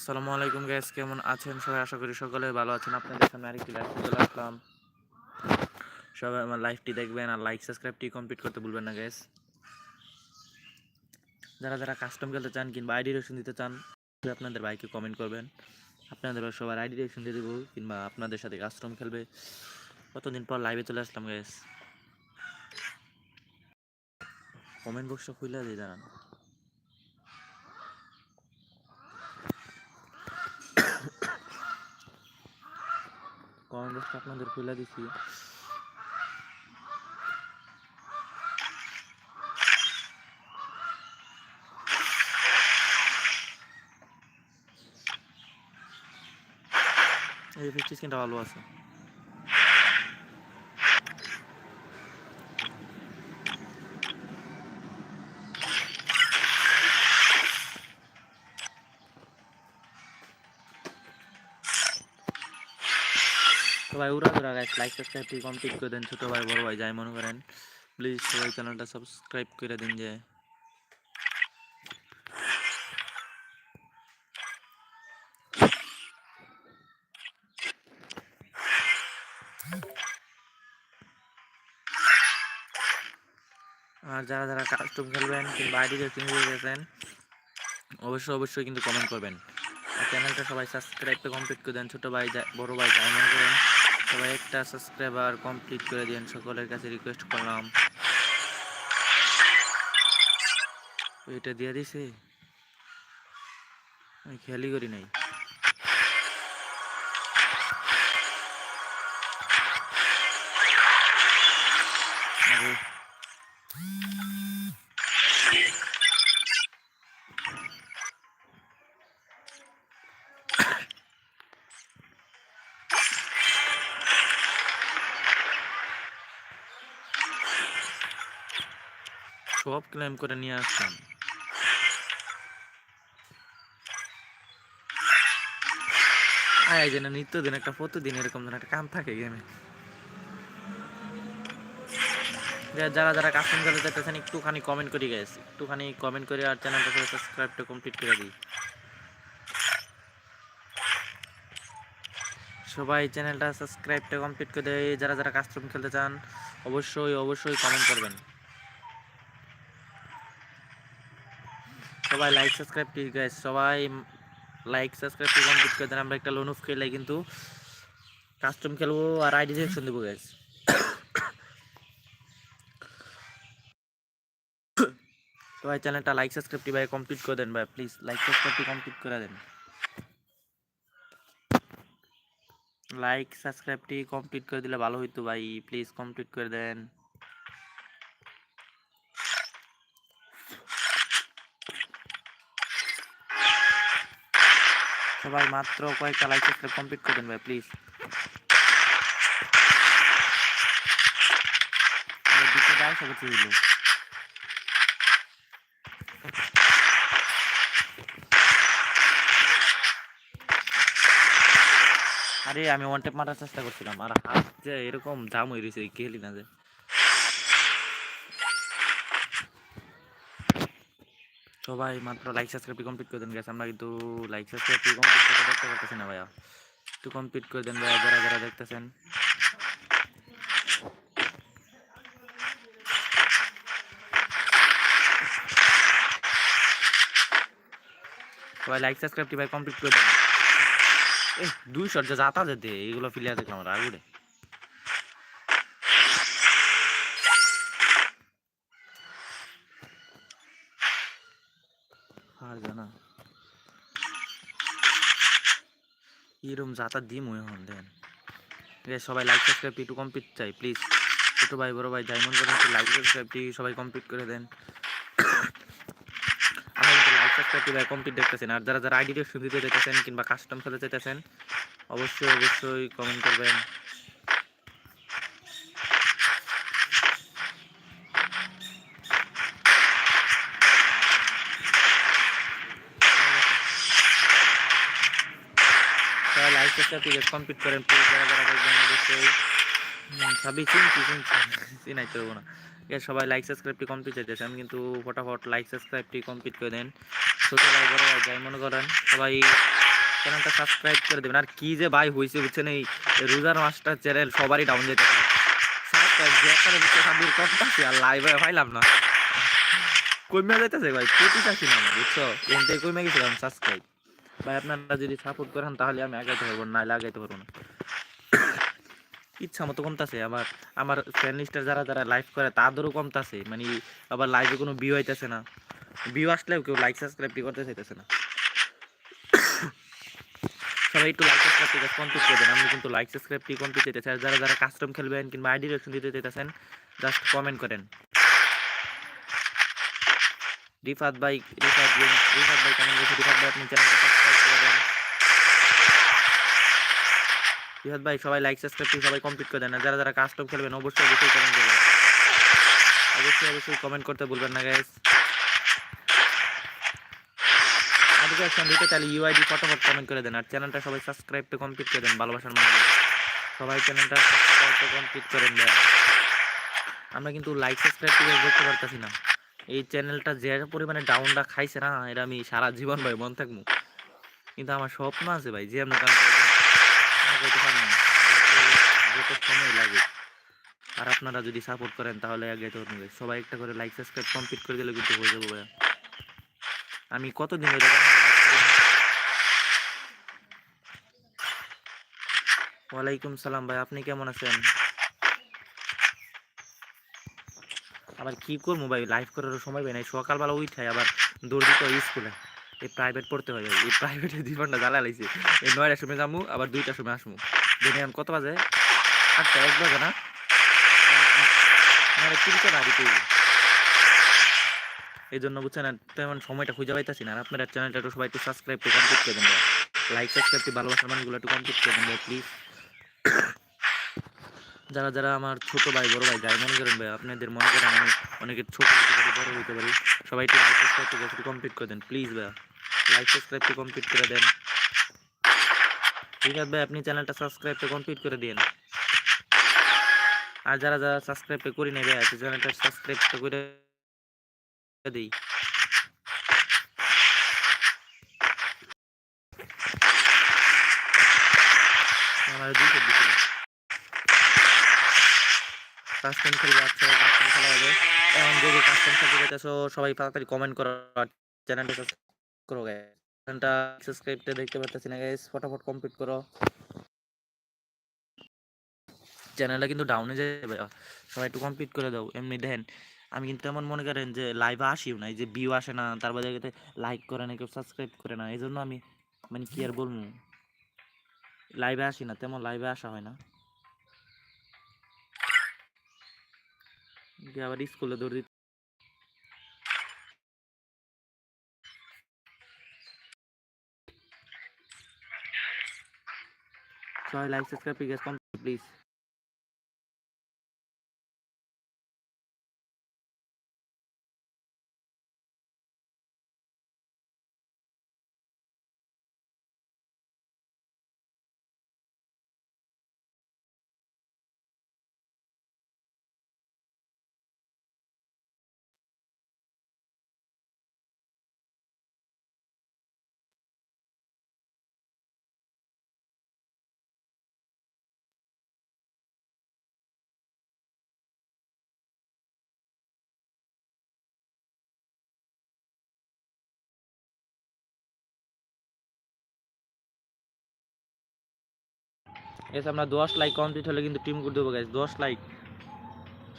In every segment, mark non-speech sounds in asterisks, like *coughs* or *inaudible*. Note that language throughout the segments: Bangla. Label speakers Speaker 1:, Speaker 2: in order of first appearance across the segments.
Speaker 1: আসসালামু আলাইকুম গ্যাস কেমন আছেন? সবাই আশা করি সকলে ভালো আছেন। আপনাদের সামনে আরেকটি লাইভ চলে আসলাম। সবাই আমার লাইভটি দেখবেন আর লাইক সাবস্ক্রাইবটি কমপ্লিট করতে ভুলবেন না গ্যাস যারা যারা কাস্টম খেলতে চান কিংবা আইডি রেশন দিতে চান আপনাদের বাইকে কমেন্ট করবেন। আপনাদের সবার আইডি রেশন দিয়ে দেবো কিংবা আপনাদের সাথে কাস্টম খেলবে। কতদিন পর লাইভে চলে আসলাম গ্যাস কমেন্ট বক্সটা খুলে দিয়ে জানান। কমেন্ট বক্সটা আপনাদের খুলে দিছি এই ফিফটি স্ক্রিনটা ভালো আছে সবাই উড়া ধরা গাইস লাইক সাবস্ক্রাইবটি কমপ্লিট করে দেন ছোট ভাই, বড় ভাই, যাই মনে করেন। প্লিজ সবাই চ্যানেলটা সাবস্ক্রাইব করে দিন যে। আর যারা যারা কাস্টম খেলবেন কিংবা আইডি রেটিং হয়ে গেছেন, অবশ্যই অবশ্যই কিন্তু কমেন্ট করবেন। আর চ্যানেলটা সবাই সাবস্ক্রাইবটা কমপ্লিট করে দেন, ছোটো ভাই বড় ভাই, যাই মনে করেন। সবাই একটা সাবস্ক্রাইবার কমপ্লিট করে দিন সকলের কাছে রিকোয়েস্ট করলাম। এটা দিয়ে দিছে? আমি খেয়ালই করি নাই। ক্লেম করে নিয়ে আসলাম। আয় যেন নিত্যদিন একটা, প্রতিদিন এরকম যেন একটা কাম থাকে গেমে যারা যারা কাস্টম খেলতে চাইতেছেন, একটুখানি কমেন্ট করি গেছে একটুখানি কমেন্ট করে আর চ্যানেলটা করে সাবস্ক্রাইবটা কমপ্লিট করে দিই। সবাই চ্যানেলটা সাবস্ক্রাইবটা কমপ্লিট করে যারা যারা কাস্টম খেলতে চান, অবশ্যই অবশ্যই কমেন্ট করবেন। সবাই লাইক সাবস্ক্রাইব প্লিজ গাইস সবাই লাইক সাবস্ক্রাইব কমপ্লিট করে দেন আমরা একটা লোন অফ খেলে কিন্তু কাস্টম খেলব আর আইডি সেকশন দেবো গাইস সবাই চ্যানেলটা লাইক সাবস্ক্রাইবটি ভাই কমপ্লিট করে দেন, ভাই প্লিজ লাইক সাবস্ক্রাইবটি কমপ্লিট করে দেন। লাইক সাবস্ক্রাইবটি কমপ্লিট করে দিলে ভালো হইতো, ভাই প্লিজ কমপ্লিট করে দেন। সবাই মাত্র কয়েকটা লাইক সাবস্ক্রাইব কমপ্লিট করে দেন ভাই প্লিজ দিতে দাও সব কিছু আরে আমি ওয়ান টেপ মারার চেষ্টা করছিলাম, আর হাত যে এরকম জাম হয়ে রয়েছে খেলি না যে। সবাই মাত্র লাইক সাবস্ক্রাইব কমপ্লিট করে দেন গেছে আমরা কিন্তু লাইক সাবস্ক্রাইব কমপ্লিট করে দেখতে পারতেছি না, ভাইয়া। একটু কমপ্লিট করে দেন, ভাইয়া, যারা যারা দেখতেছেন। সবাই লাইক সাবস্ক্রাইবটি ভাই কমপ্লিট করে দেন। দুই শট যা যাতা যেতে এইগুলো প্লেয়ার দেখলাম আমার আর জানা। এরম যাতা দিম ওই হন দেন সবাই লাইক সাবস্ক্রাইবটি একটু কমপ্লিট চাই প্লিজ ছোটো ভাই, বড় ভাই যাই মন করেন লাইক সাবস্ক্রাইবটি সবাই কমপ্লিট করে দেন। আমরা কিন্তু লাইক ভাই কমপ্লিট দেখতেছেন। আর যারা যারা আইডি সুবিধা দেখতেছেন কিংবা কাস্টম খেলতে চাইতেছেন, অবশ্যই অবশ্যই কমেন্ট করবেন। সবাই কমপ্লিট করেন যারা যারা অবশ্যই সবই চিনছি চিনছি চিনাইতে হব না। সবাই লাইক সাবস্ক্রাইবটি কমপ্লিট চাইতেছে আমি কিন্তু ফটাফট লাইক সাবস্ক্রাইবটি কমপ্লিট করে দেন। ছোটো ভাই, বড় যাই মনে করেন, সবাই চ্যানেলটা সাবস্ক্রাইব করে দেবেন। আর কি যে ভাই হয়েছে বুঝছেন এই রোজার মাস্টার চ্যানেল সবারই ডাউন যেতে সাবস্ক্রাইব কম আর লাইভে পাইলাম না। কমে যাইতেছে ভাই? প্রতি চাষি না বুঝছ? এখান কমে গেছিলাম সাবস্ক্রাইব ভাই, আপনারা যদি সাপোর্ট করেন, তাহলে আমি আগাইতে পারব না নাহলে আগাইতে পারব না। ইচ্ছা মতো কমতাছে, আবার আমার ফ্রেন্ড লিস্টের যারা যারা লাইভ করে, তাদেরও কমতাছে। মানে আবার লাইভে কোনো ভিউ আইতেছে না। ভিউ আসলেও কেউ লাইক সাবস্ক্রাইবটি করতে চাইতেছে না। সবাই একটু লাইক সাবস্ক্রাইবটি কমপ্লিট করে দেন। আমি কিন্তু লাইক সাবস্ক্রাইবটি কমপ্লিট দিতে চাই যারা যারা কাস্টম খেলবেন কিংবা আইডি ডিরেকশন দিতে চাইতেছেন জাস্ট কমেন্ট করেন। রিফাত ভাই রিফাত ভাই রিফাত ভাই করেছে রিফাত ভাই, আপনি চ্যানেলটা সাবস্ক্রাইব করে দেন রিফাত ভাই, সবাই লাইক সাবস্ক্রাইবটি সবাই কমপ্লিট করে দেন। যারা যারা কাস্টম খেলবেন, অবশ্যই অবশ্যই কমেন্ট করবেন অবশ্যই অবশ্যই কমেন্ট করতে ভুলবেন না গাইস আজকে একশন দিতে তাহলে ইউআইডি ফটোফট কমেন্ট করে দেন। আর চ্যানেলটা সবাই সাবস্ক্রাইবটা কমপ্লিট করে দেন, ভালোবাসার মানুষ। সবাই চ্যানেলটা সাবস্ক্রাইবটা কমপ্লিট করেন দেন। আমরা কিন্তু লাইক সাবস্ক্রাইব করে দেখতে পারতেছি না। এই চ্যানেলটা যে পরিমাণে ডাউনটা খাইছে না এটা আমি সারা জীবন ভাই মন থাকব। কিন্তু আমার স্বপ্ন আছে ভাই, যে আমি কাম না। পারব আর আপনারা যদি সাপোর্ট করেন, তাহলে আগে তো সবাই একটা করে লাইক সাবস্ক্রাইব কমপ্লিট করে দিলে কিন্তু হয়ে যাব ভাই আমি কতদিন হয়ে যাবে ওয়ালাইকুম সালাম ভাই, আপনি কেমন আছেন? আবার কি করব ভাই লাইভ করার সময় পাই নাই। সকালবেলা উঠাই আবার দৌড় দিতে হয় স্কুলে। এই প্রাইভেট পড়তে হয়। এই প্রাইভেটে দুই ঘণ্টা জ্বালা লাইছে এই নয়টার সময় যাব আবার দুইটার সময় আসব দিনে এখন কত বাজে? আটটা, এক বাজে না? আমার বাড়ি করব এই জন্য বুঝছেন তেমন সময়টা খুঁজে পাইতেছি না। আর আপনার চ্যানেলটা একটু সবাই একটু সাবস্ক্রাইব করে কমপ্লিট করে দেন লাইক সাবস্ক্রাইব ভালোবাসার মানুষগুলো একটু কমপ্লিট করে দেন প্লিজ যারা যারা আমার ছোট ভাই, বড় ভাই যাই মনে করেন ভাই, আপনাদের মনে করেন আমি অনেকের ছোট হতে পারি, বড় হতে পারি, সবাই একটু লাইক সাবস্ক্রাইব করে একটু কমপ্লিট করে দেন প্লিজ ভাই। লাইক সাবস্ক্রাইব করে কমপ্লিট করে দেন। আছে ভাই, আপনি চ্যানেলটা সাবস্ক্রাইব করে কমপ্লিট করে দিন আর যারা যারা সাবস্ক্রাইব করি নেবে আছে চ্যানেলটা সাবস্ক্রাইব করে দিই। আচ্ছা সবাই তাড়াতাড়ি কমেন্ট করো চ্যানেলটা করো গাইস চ্যানেলটা সাবস্ক্রাইবটা দেখতে পারতেছি না গাইস ফটাফট কমপ্লিট করো। চ্যানেলটা কিন্তু ডাউনে যাবে সবাই একটু কমপ্লিট করে দাও। এমনি দেখেন, আমি কিন্তু এমন মনে করেন যে লাইভে আসিও না, এই যে ভিউ আসে না তারপর জায়গাতে লাইক করে না, কেউ সাবস্ক্রাইব করে না এই জন্য আমি মানে কি আর বলব? লাইভে আসি না, তেমন লাইভে আসা হয় না। আবার স্কুলে দৌড় দিতে সবাই লাইক সাবস্ক্রাইব প্লিজ এসে আমরা দশ লাইক কমপ্লিট হলে কিন্তু টিম করে দেবো গাইজ দশ লাইক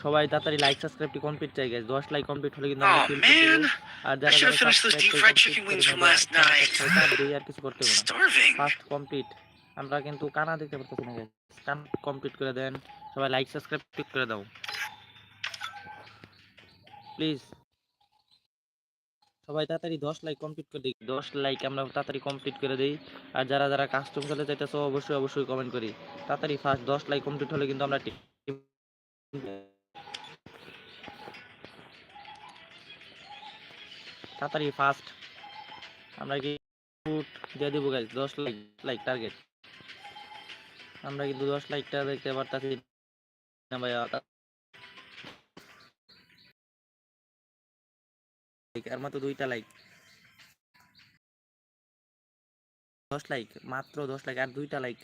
Speaker 1: সবাই তাড়াতাড়ি লাইক সাবস্ক্রাইবটি কমপ্লিট চাই গাইজ দশ লাইক কমপ্লিট হলে কিন্তু আমরা টিম করে আর যারা আর কিছু করতে হবে না। ফার্স্ট কমপ্লিট আমরা কিন্তু কানা দেখতে পারতেছি না guys। কান কমপ্লিট করে দেন। সবাই লাইক সাবস্ক্রাইব ক্লিক করে দাও। প্লিজ সবাই তাড়াতাড়ি দশ লাইক কমপ্লিট করে দিই দশ লাইক আমরা তাড়াতাড়ি কমপ্লিট করে দিই। আর যারা যারা কাস্টম খেলতে চাইতেছো, অবশ্যই অবশ্যই কমেন্ট করি। তাড়াতাড়ি ফার্স্ট দশ লাইক কমপ্লিট হলে কিন্তু আমরা তাড়াতাড়ি ফার্স্ট আমরা কি দিয়ে দিব গাইজ দশ লাইক লাইক টার্গেট আমরা কিন্তু দশ লাইকটা দেখতে পারতাছি না ভাইয়া। আর মাত্র দুইটা লাইক দশ লাইক মাত্র দশ লাইক আর দুইটা লাইক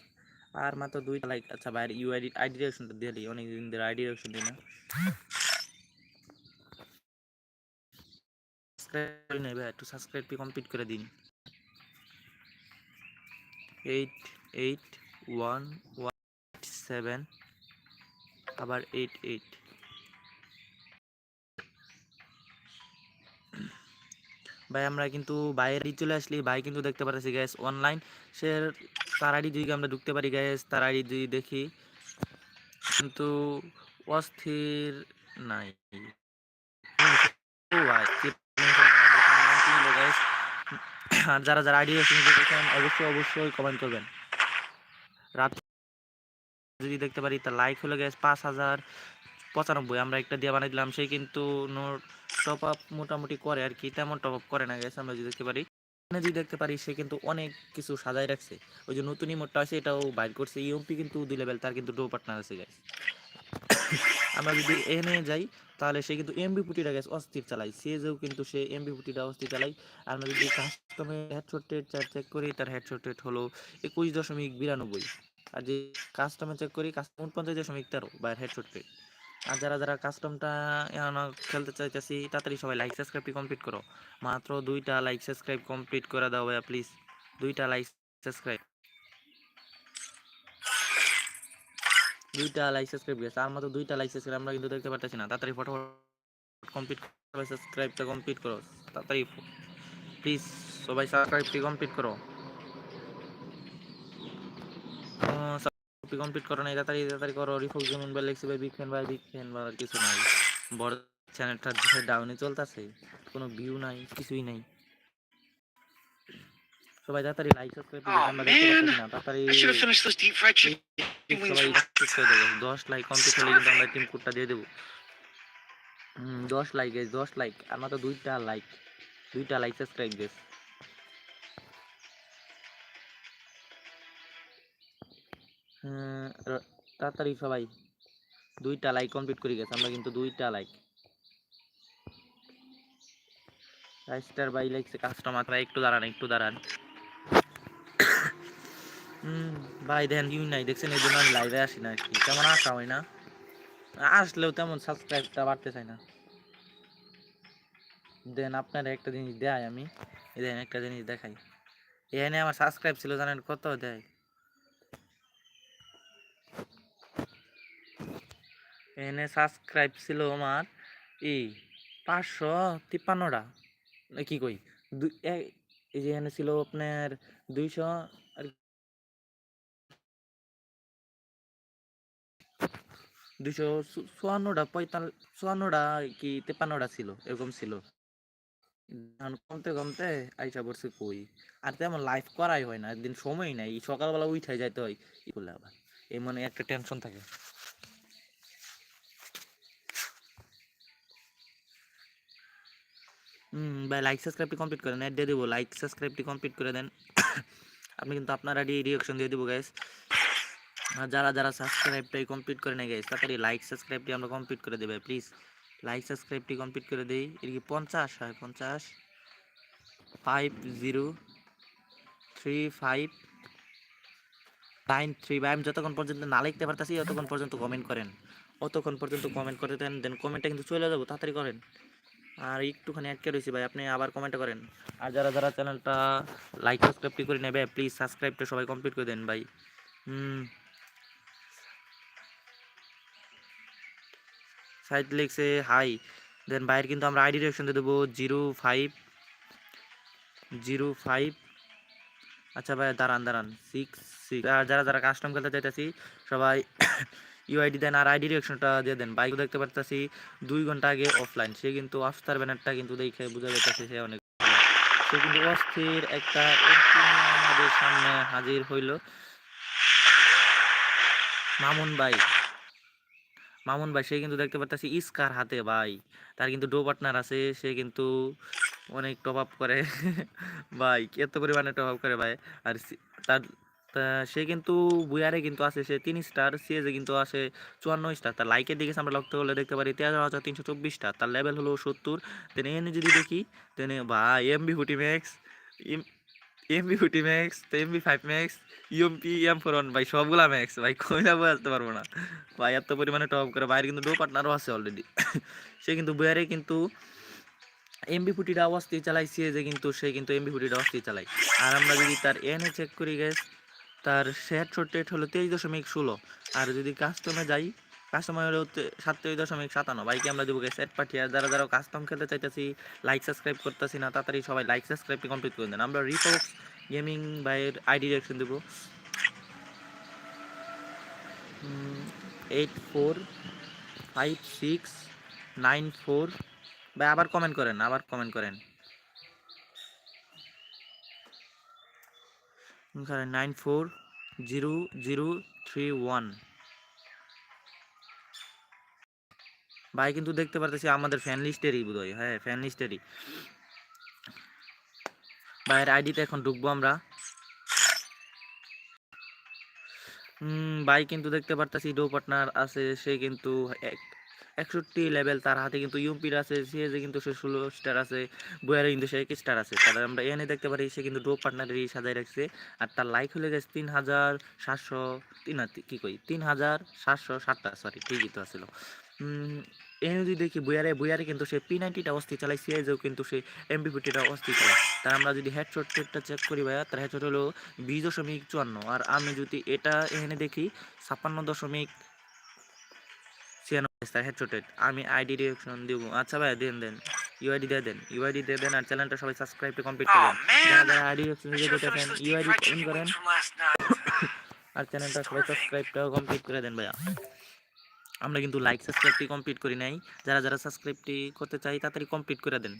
Speaker 1: আর মাত্র দুইটা লাইক আচ্ছা ভাই ইউ আইডি আইডি ডিরেকশনটা দিলি অনেক দিন ধরে আইডি ডিরেকশন দিই না। সাবস্ক্রাইব নেই ভাই, একটু সাবস্ক্রাইবটি কমপ্লিট করে দিন। Eight eight one one seven আবার এইট এইট ভাই, আমরা কিন্তু বাইরে চলে আসলি। ভাই কিন্তু দেখতে পাচ্ছি গ্যাস অনলাইন সে তার আইডি যদি আমরা ঢুকতে পারি গ্যাস তার আইডি যদি দেখি। কিন্তু অস্থির নাই। আর যারা যারা আইডি দেখেন, অবশ্যই অবশ্যই কমেন্ট করবেন। রাত যদি দেখতে পারি তার লাইক হলো গ্যাস পাঁচ হাজার। পঁচানব্বই, আমরা একটা দিয়ে বানাই দিলাম, সে কিন্তু নোট টপ আপ মোটামুটি করে আর কি, তেমন টপ আপ করে না গেছে আমরা যদি দেখতে পারি। এখানে যদি দেখতে পারি, সে কিন্তু অনেক কিছু সাজাই রাখছে। ওই যে নতুন ইমোটটা আছে, এটাও বাইর করছে। ইউপি কিন্তু দুই লেভেল তার কিন্তু ডো পার্টনার আছে গ্যাস *coughs* আমরা যদি এনে যাই, তাহলে সে কিন্তু এমবি পুটিটা গেছে অস্থির চালাই সিএজেও কিন্তু সে এমবি পুটিটা অস্থির চালাই আমরা যদি কাস্টমে হেডশট রেট চেক করি, তার হেডশট রেট হলো একুশ দশমিক বিরানব্বই। আর যে কাস্টমে চেক করি কাস্টম উনপঞ্চাশ দশমিক তেরো, বা হেডশট রেট আর যারা যারা কাস্টমটা খেলতে চাইতেছি, তাড়াতাড়ি সবাই লাইক সাবস্ক্রাইবটি কমপ্লিট করো। মাত্র দুইটা লাইক সাবস্ক্রাইব কমপ্লিট করে দাও ভাইয়া প্লিজ দুইটা লাইক সাবস্ক্রাইব দুইটা লাইক সাবস্ক্রাইব গেছে আর মাত্র দুইটা লাইক সাবস্ক্রাইব আমরা কিন্তু দেখতে পারতেছি না। তাড়াতাড়ি ফটোফট কমপ্লিট করো। সাবস্ক্রাইবটা কমপ্লিট করো। তাড়াতাড়ি প্লিজ সবাই সাবস্ক্রাইবটি কমপ্লিট করো। কমপ্লিট করো নাই তাড়াতাড়ি তাড়াতাড়ি করো। রিফোক জমিন বা লেক্সি ভাই বিগ ফ্যান ভাই বিগ ফ্যান বা কিছু নাই। বড় চ্যানেলটা ডাউনে চলতেছে কোনো ভিউ নাই কিছুই নাই। সবাই তাড়াতাড়ি লাইক সাবস্ক্রাইব
Speaker 2: Aw,
Speaker 1: আমরা দেখতে পাচ্ছি. না তাড়াতাড়ি সবাই complete করে দেবো। দশ লাইক কমপ্লিট হলে কিন্তু আমরা টিম কোডটা দিয়ে দেবো। দশ লাইক দশ লাইক আর তো দুইটা লাইক দুইটা লাইক সাবস্ক্রাইব গেছ তাড়াতাড়ি সবাই। দুইটা লাইক কমপ্লিট করে গেছে, আমরা কিন্তু দুইটা লাইক রাইস্টার বাই লাইকসে কাস্টমার ভাই একটু দাঁড়ান একটু দাঁড়ান। ভাই দেখেন ইউ নাই, দেখছেন এই জন্য আমি লাইভে আসি না কি। তেমন আসা হয় না? আসলেও তেমন সাবস্ক্রাইবটা বাড়তে চায় না। দেন আপনার একটা জিনিস দেয় আমি। দেখেন, একটা জিনিস দেখাই। এখানে আমার সাবস্ক্রাইব ছিল, জানেন কত দেয়? এখানে সাবস্ক্রাইব ছিল আমার, এই পাঁচশো তিপ্পান্নটা। কি কই? এই যে এখানে ছিল আপনার দুইশো আর দুইশো চুয়ান্নটা পঁয়তাল্লিশ চুয়ান্নটা কি তেপান্নটা ছিল, এরকম ছিল। কমতে কমতে আইসা পড়ছে কই? আর তেমন লাইফ করাই হয় না, একদিন সময় নাই, সকালবেলা উঠে যাইতে হয়। কি করলে আবার, এই মনে একটা টেনশন থাকে। হুম ভাই লাইক সাবস্ক্রাইবটি কমপ্লিট করেন অ্যাড দিয়ে দেবো লাইক সাবস্ক্রাইবটি কমপ্লিট করে দেন। *coughs* আপনি কিন্তু আপনারা ডি রিয়াকশন দিয়ে দেবো গ্যাস যারা যারা সাবস্ক্রাইবটাই কমপ্লিট করে নেয় গ্যাস তাড়াতাড়ি লাইক সাবস্ক্রাইবটি আমরা কমপ্লিট করে দেবে প্লিজ লাইক সাবস্ক্রাইবটি কমপ্লিট করে দেই। এর কি পঞ্চাশ? হয় পঞ্চাশ। Five zero three five nine three ভাই, আমি যতক্ষণ পর্যন্ত না লিখতে পারতেছি ততক্ষণ পর্যন্ত কমেন্ট করেন। অতক্ষণ পর্যন্ত কমেন্ট করে দেন দেন কমেন্টটা কিন্তু চলে যাব, তাড়াতাড়ি করেন। আর একটুখানি আটকে রয়েছি ভাই, আপনি আবার কমেন্ট করেন। আর যারা যারা চ্যানেলটা লাইক সাবস্ক্রাইবটি করে নেবে প্লিজ সাবস্ক্রাইবটা সবাই কমপ্লিট করে দেন ভাই। হুম। সাইড লিখছে হাই দেন বাইরে কিন্তু আমরা আইডি ডিরেকশন দিয়ে দেবো জিরো ফাইভ জিরো ফাইভ আচ্ছা ভাই, দাঁড়ান দাঁড়ান সিক্স সিক্স আর যারা যারা কাস্টম খেলতে চাইতেছি, সবাই ইউআইডি দেন আর আইডি ডিরেকশনটা দিয়ে দেন। বাইক দেখতে পারতেছি, দুই ঘণ্টা আগে অফলাইন সে কিন্তু আফতার ব্যানারটা কিন্তু দেখে বোঝা যাইতেছে সে অনেক সে কিন্তু অস্থির একটা আমাদের সামনে হাজির হইল। মামুন ভাই মামুন ভাই, সে কিন্তু দেখতে পারতেছি ইস্কার হাতে ভাই। তার কিন্তু ডো পার্টনার আছে, সে কিন্তু অনেক টপ আপ করে। *laughs* ভাই এত পরিমাণে টপ আপ করে ভাই। আর তার সে কিন্তু বুয়ারে কিন্তু আছে, সে তিন স্টার সিএজে কিন্তু আছে চুয়ান্ন স্টার তার লাইকের দিকে আমরা লক্ষ্য করলে দেখতে পারি তেরো হাজার তিনশো চব্বিশটা তার লেভেল হলো সত্তর। দেন এনে যদি দেখি দেন ভাই MP forty max MP forty max MP five max UMP M four one ভাই সবগুলা ম্যাক্স ভাই কইলা বুঝতে পারব না। ভাই এত পরিমাণে টপ করে বাইরে কিন্তু ডো পার্টনারও আছে অলরেডি *laughs* সে কিন্তু বুয়ারে কিন্তু এমবি ফুটিটা অবস্থায় চালাই সিএজে কিন্তু, সে কিন্তু এমবি ফুটিটা অবস্থায় চালায়। আর আমরা যদি তার এনে চেক করি গ্যাস তার শেয়ার রেট হলো তেইশ দশমিক ষোলো। আর যদি কাস্টমে যাই কাস্টমার হলো সাতত্রিশ দশমিক সাতান্ন। বাইকে আমরা দেবো সেট পাঠিয়ে। যারা যারা কাস্টম খেলতে চাইতেছি লাইক সাবস্ক্রাইব করতেছি না, তাড়াতাড়ি সবাই লাইক সাবস্ক্রাইব কমপ্লিট করে দেন। আমরা রিপোর্টস গেমিং বাইয়ের আইডি ডিরেকশন দেবো। Eight four five six nine four ভাই, আবার কমেন্ট করেন, আবার কমেন্ট করেন। Nine four zero zero three one. ভাই কিন্তু দেখতে পারতেছি আমাদের ফ্যান লিস্টেরই বোধহয়। হ্যাঁ ফ্যান লিস্টেরই ভাইয়ের আইডিতে এখন ঢুকবো আমরা। ভাই কিন্তু দেখতে পারতেছি ডো পার্টনার আছে, সে কিন্তু একষট্টি লেভেল, তার হাতে কিন্তু ইউপির আছে সিএজে কিন্তু সে ষোলো স্টার আছে, বয়ারে কিন্তু সে স্টার আছে। তাহলে আমরা এনে দেখতে পারি, সে কিন্তু ডো পার্টনারেরই সাজায় রাখছে। আর তার লাইক হলে গেছে তিন হাজার সাতশো, তিন কি কই, তিন হাজার সাতশো ষাটটা সরি ঠিকই তো আসলো এনে যদি দেখি বয়ারে বয়ারে কিন্তু সে পি নাইনটিটা অস্থি চালায় সিএজেও কিন্তু সে এমবি ফিফটিটা অস্থির চালায়। তার আমরা যদি হেডশট রেটটা চেক করি ভাইয়া, তার হেডশট হলো বিশ দশমিক চুয়ান্ন। আর আমি যদি এটা এখানে দেখি, ছাপ্পান্ন দশমিক ছিয়ানব্বই তার হেডশট আমি আইডি ডিরেকশন দিব। আচ্ছা ভাই দেন দেন। ইউআইডি দিয়ে দেন। ইউআইডি দিয়ে দেন আর চ্যানেলটা সবাই সাবস্ক্রাইব করে কমপ্লিট
Speaker 2: Oh
Speaker 1: করেন যারা আইডি ডিরেকশন দিয়ে দিতে চান ইউআইডি
Speaker 2: ইন
Speaker 1: করেন. আর চ্যানেলটা সবাই সাবস্ক্রাইবটাও কমপ্লিট করে দেন ভাইয়া। আমরা কিন্তু লাইক সাবস্ক্রাইবটি কমপ্লিট করি নাই। যারা যারা সাবস্ক্রাইবটি করতে চাই তাড়াতাড়ি কমপ্লিট করে দেন।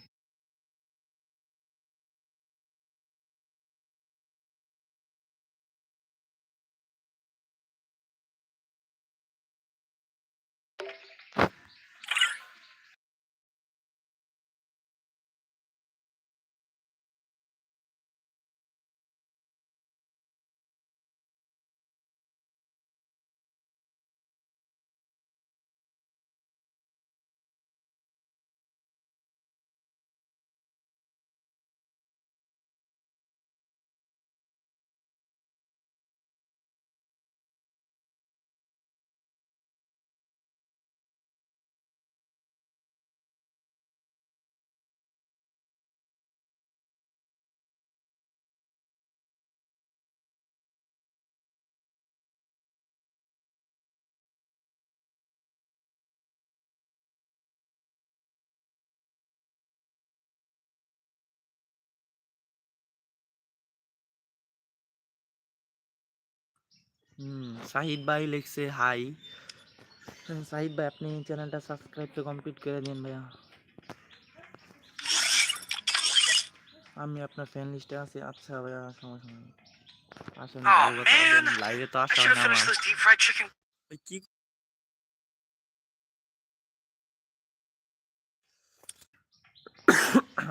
Speaker 1: হুম সাহিদ ভাই লিখছে হাই। সাহিদ ভাই আপনি চ্যানেলটা সাবস্ক্রাইব তো কমপ্লিট করে দিন ভাইয়া। আমি আপনার ফ্যান লিস্টে আছি। আচ্ছা ভাইয়া সমস্যা নেই। আসেন লাইভে তো
Speaker 2: I
Speaker 1: আসা
Speaker 2: should
Speaker 1: হয়
Speaker 2: have
Speaker 1: না আমার। কি?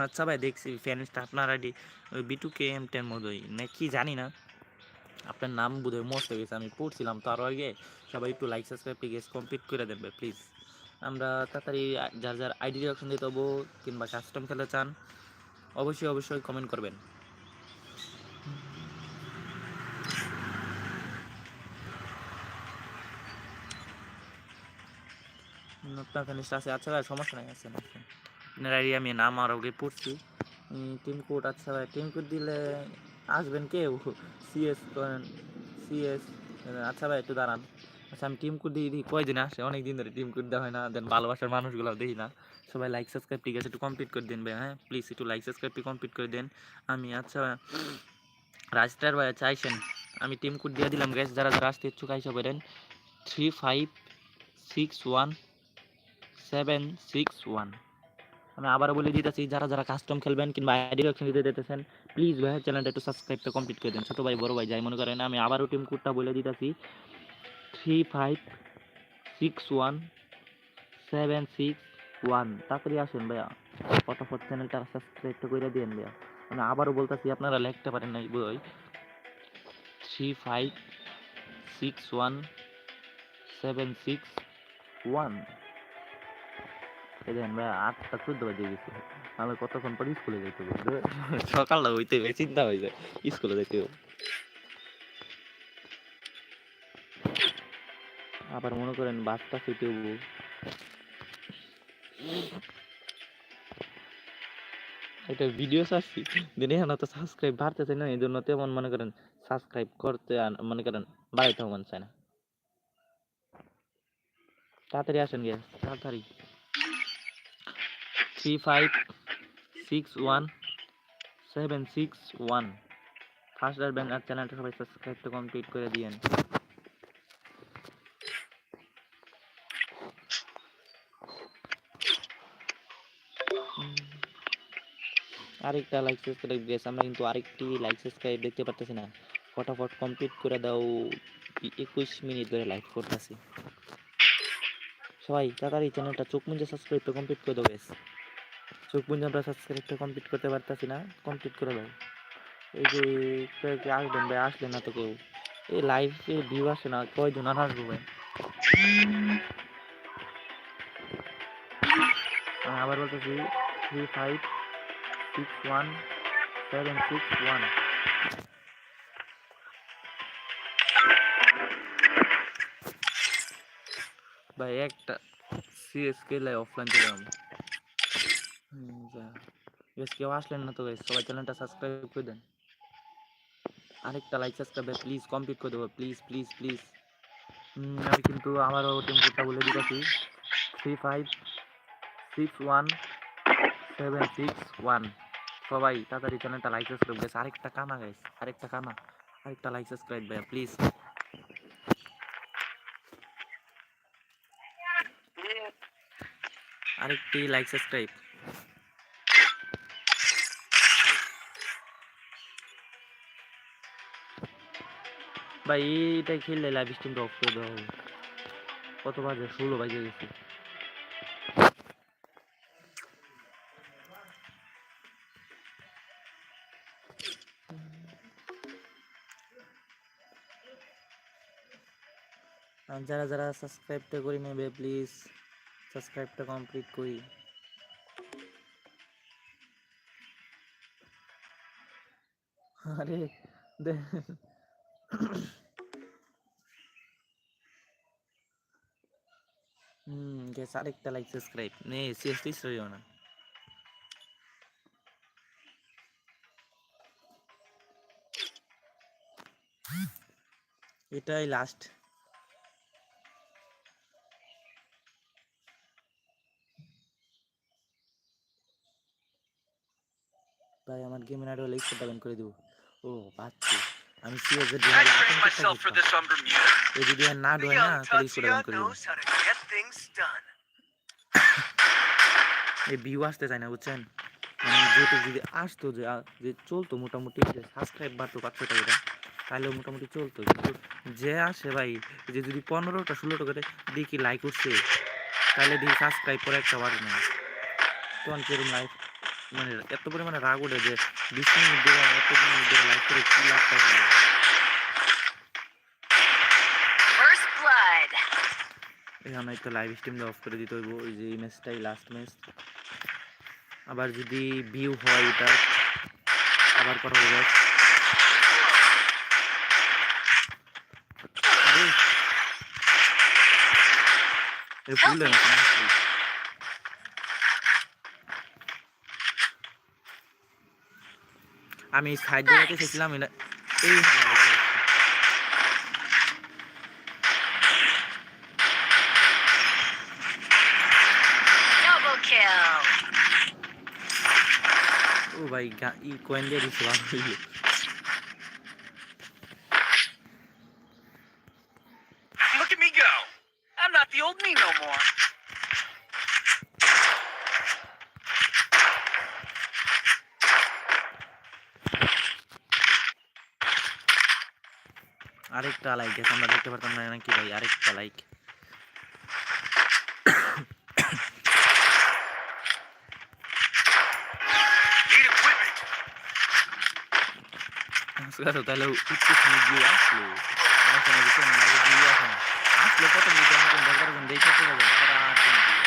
Speaker 1: আচ্ছা ভাই দেখছি ফ্যানিস্ট আপনার আইডি। ওই বিটু কে এম টেন মতোই। না কি জানি না। আপনার নাম বোধহয় মস্ত গেছে আমি পড়ছিলাম। তো আরও আগে সবাই একটু লাইক সাবস্ক্রাইব পেজ কমপ্লিট করে দেবে প্লিজ আমরা তাড়াতাড়ি যার যার আইডি অপশন দিতে হব কিংবা কাস্টম খেলতে চান, অবশ্যই অবশ্যই কমেন্ট করবেন। আছে? আচ্ছা ভাই, সমস্যা নাই, আছে আপনার আইডি আমি নাম আর আগে পড়ছি। টিম কোড আচ্ছা ভাই টিম কোড দিলে আসবেন কেউ সিএস করেন সিএস আচ্ছা ভাই, একটু দাঁড়ান। আচ্ছা আমি টিম কোড দিয়ে দিই। কয়দিন আসে? অনেক দিন ধরে টিম কোড দেওয়া হয় না। দেন ভালোবাসার মানুষগুলো দেখি না। সবাই লাইক সাবস্ক্রাইব ঠিক আছে? একটু কমপ্লিট করে দিন ভাই হ্যাঁ? প্লিজ একটু লাইক সাবস্ক্রাইবটি কমপ্লিট করে দেন। আমি আচ্ছা রাজস্টার ভাই আচ্ছা আইসেন। আমি টিম কোড দিয়ে দিলাম গ্যাস যারা যারা আসতে ইচ্ছুক, আইসা পারেন three five six one seven six one আমি আবার বলে দিতেছি, যারা যারা কাস্টম খেলবেন কিংবা আইডি অপশন দিতে দিতেছেন প্লিজ ভাই চ্যানেলটা একটু সাবস্ক্রাইবটা কমপ্লিট করে দেন। ছোটো ভাই, বড় ভাই, যাই মনে করেন, আমি আবারও টিম কোডটা বলে দিতেছি three five six one seven six one তাড়াতাড়ি আসেন ভাইয়া, ফটাফট চ্যানেলটা সাবস্ক্রাইবটা করে দিন ভাইয়া। আমি আবারও বলতেছি, আপনারা লিখতে পারেন না বই। Three five six one seven six one এই দেখেন ভাই আটটা চোদ্দ বাজে গেছে। আমি কতক্ষণ পর স্কুলে যাইতে হবে? *laughs* সকালটা হইতে হবে চিন্তা হয়ে যায়। স্কুলে যাইতে হবে। আবার মনে করেন বাসটা ফিতে হব। একটা ভিডিও ছাড়ছি দিনে এখন তো সাবস্ক্রাইব বাড়তেছে না এই জন্য তেমন মনে করেন সাবস্ক্রাইব করতে আর মনে করেন বাড়াইতেও মন চায় না। তাড়াতাড়ি আসেন গে তাড়াতাড়ি। Three five six one seven six one first আর ব্যাংক চ্যানেলটা সবাই সাবস্ক্রাইবটা কমপ্লিট করে দিয়েন। আরেকটা লাইক সাবস্ক্রাইব গেছে আমরা কিন্তু আরেকটি লাইক সাবস্ক্রাইব দেখতে পারতেছি না। ফটাফট কমপ্লিট করে দাও, একুশ মিনিট ধরে লাইভ করতেছি। সবাই তাড়াতাড়ি চ্যানেলটা চোখ মুঞ্জে সাবস্ক্রাইবটা কমপ্লিট করে দাও গেছে চোখ মুঞ্জে আমরা সাবস্ক্রাইবটা কমপ্লিট করতে পারতেছি না কমপ্লিট করে দাও। এই যে কেউ আসবেন ভাই আসলে না তো কেউ। এই লাইভে ভিউ আসে না কয়জন আর আসব ভাই? আবার বলতেছি three five six one seven six one ভাই একটা সিএসকে লাই অফলাইন চলে বেশ কেউ আসলেন না তো guys, সবাই চ্যানেলটা সাবস্ক্রাইব করে দেন। আরেকটা লাইক সাবস্ক্রাইব প্লিজ কমপ্লিট করে দেবো প্লিজ প্লিজ প্লিজ আমি কিন্তু আমারও টেম্পুটা বলে দিতেছি। Three five six one seven six one সবাই তাড়াতাড়ি চ্যানেলটা লাইক সাবস্ক্রাইব গেছে আরেকটা কানা গাইস আরেকটা কানা আরেকটা লাইক সাবস্ক্রাইব ভাইয়া প্লিজ আরেকটি লাইক সাবস্ক্রাইব ভাই এইটাই খেললে লাইভ স্ট্রিমটা অফ করে দেওয়া হবে। কত বাজে? ষোলো বাজে গেছে। যারা যারা সাবস্ক্রাইবটা করে নেবে প্লিজ সাবস্ক্রাইবটা কমপ্লিট করি। আরে হুম গেস আরেকটা লাইক সাবস্ক্রাইব নে সিরিয়াসলি সরিও না এটাই লাস্ট ভাই আমার গেমের আইডি হলে স্কোরটা ব্যান করে দিব ও পাচ্ছি আমি সিএস এর
Speaker 2: I
Speaker 1: ডিহার
Speaker 2: trained myself for this on Bermuda.
Speaker 1: এই যদি না ডোয় না তাহলে করে
Speaker 2: things done.
Speaker 1: এই ভিউ আসতে চায় না বুঝছেন যেহেতু যদি আসতো যে যে চলতো মোটামুটি যে সাবস্ক্রাইব বাড়তো পাঁচশো টাকা তাহলে মোটামুটি চলতো কিন্তু যে আসে ভাই যে যদি পনেরোটা ষোলোটা করে দেখি লাইক উঠছে তাহলে দেখি সাবস্ক্রাইব করে একটা বাড়ে না তখন কীরকম লাইক মানে এত পরিমাণে রাগ ওঠে যে বিশ মিনিট ধরে এত মিনিট ধরে লাইক করে কি লাভ
Speaker 3: First
Speaker 1: এখানে একটা লাইভ স্ট্রিম অফ করে দিতে হইব ওই যে এই ম্যাচটাই লাস্ট ম্যাচ আবার যদি ভিউ হয় এটা আবার করা হবে। ফুল আমি সাইড জায়গাতে এসেছিলাম এটা এই ও ভাই ই কয়েন দিয়ে দিচ্ছে আরেকটা লাইক গেছে আমরা দেখতে পারতাম না নাকি ভাই আরেকটা লাইক তাহলে গিয়ে আসলো। দিয়ে আসে না আসলে কত মিনিট মতন দরকার দেখে চলে যাবে? আর আর কোনো দিয়ে।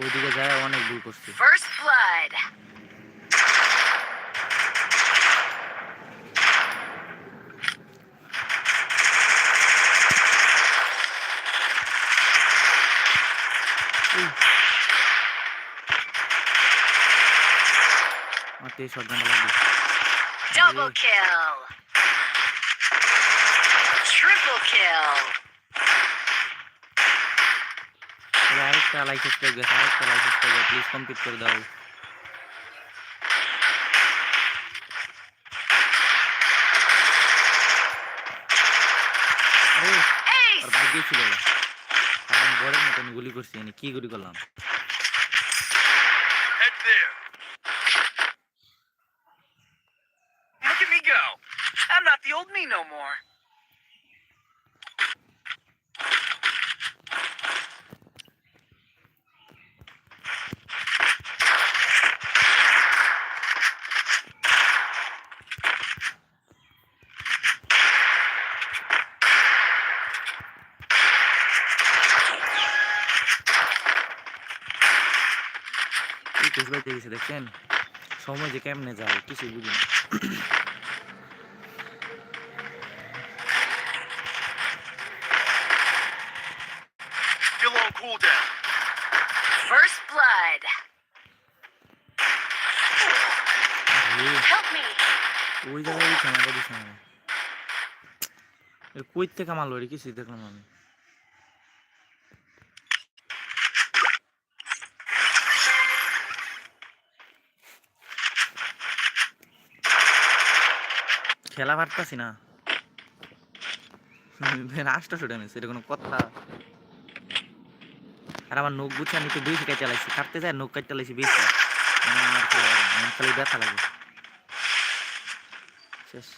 Speaker 1: ওইদিকে যায় অনেক ভুল করছি
Speaker 3: First blood.
Speaker 1: আমার তো এই শটগানটা লাগবে
Speaker 3: Double kill. Triple kill.
Speaker 1: আরেকটা লাইক সাবস্ক্রাইব গেছে আরেকটা লাইক সাবস্ক্রাইব প্লিজ কমপ্লিট করে দাও। আর ভাগ্যই ছিল ওরা আমি বড়ের মতন গুলি করছি কি গুলি করলাম?
Speaker 2: No more.
Speaker 1: এই কেস বাইতে গেছে দেখছেন সময় যে কেমনে যায় কিছু বুঝি না
Speaker 2: cooldown.
Speaker 3: First blood. Help me.
Speaker 1: ওই জায়গায় ক্যামেরা দিছে না কই থেকে মারলো রে কিছুই দেখলাম আমি খেলা পারতাছি না আষ্টশো ড্যামেজ এটা কোনো কথা আর আমার নখ গুছে আমি একটু বেশি কাটতে লাগছি কাটতে যায়, নখ কাটতে লাগছি বেশি। মানে আমার খালি ব্যথা লাগে। শেষ।